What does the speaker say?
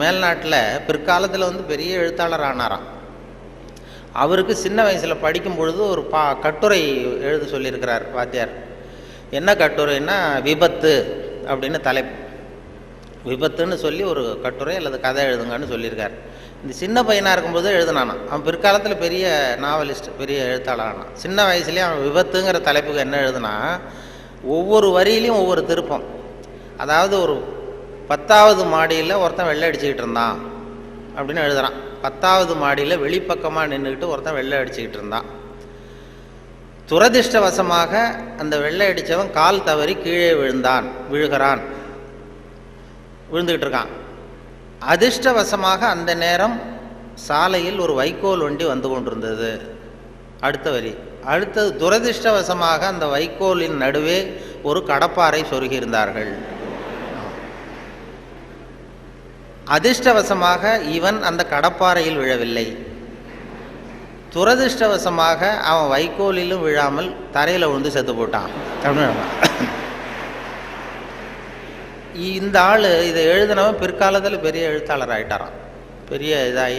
மேல்நாட்டில் பிற்காலத்தில் வந்து பெரிய எழுத்தாளர் ஆனாராம் அவருக்கு சின்ன வயசில் படிக்கும் பொழுது ஒரு பா கட்டுரை எழுத சொல்லியிருக்கிறார் வாத்தியார். என்ன கட்டுரைன்னா விபத்து அப்படின்னு தலைப்பு விபத்துன்னு சொல்லி ஒரு கட்டுரை அல்லது கதை எழுதுங்கன்னு சொல்லியிருக்கார். இந்த சின்ன பையனாக இருக்கும்போது எழுதினானா அவன் பிற்காலத்தில் பெரிய நாவலிஸ்ட் பெரிய எழுத்தாளர் ஆனான் சின்ன வயசுலேயே அவன் விபத்துங்கிற தலைப்புக்கு என்ன எழுதுனா ஒவ்வொரு வரியிலையும் ஒவ்வொரு திருப்பம். அதாவது ஒரு பத்தாவது மாடியில் ஒருத்தன் வெள்ளை அடிச்சுக்கிட்டு இருந்தான் அப்படின்னு எழுதுகிறான் பத்தாவது மாடியில் வெளிப்பக்கமாக நின்றுக்கிட்டு ஒருத்தன் வெள்ளை அடிச்சுக்கிட்டு இருந்தான். துரதிர்ஷ்டவசமாக அந்த வெள்ளை அடித்தவன் கால் தவறி கீழே விழுந்தான் விழுகிறான் விழுந்துக்கிட்டு இருக்கான். அதிர்ஷ்டவசமாக அந்த நேரம் சாலையில் ஒரு வைக்கோல் வண்டி வந்து கொண்டிருந்தது. அடுத்த வரி. அடுத்தது துரதிர்ஷ்டவசமாக அந்த வைக்கோலின் நடுவே ஒரு கடப்பாறை சொருகியிருந்தார்கள். அதிர்ஷ்டவசமாக இவன் அந்த கடப்பாறையில் விழவில்லை. துரதிர்ஷ்டவசமாக அவன் வைக்கோலிலும் விழாமல் தரையில் விழுந்து செத்து போட்டான். அப்படின்னு இந்த ஆள் இதை எழுதினவன் பிற்காலத்தில் பெரிய எழுத்தாளர் ஆயிட்டாராம் பெரிய இதாகி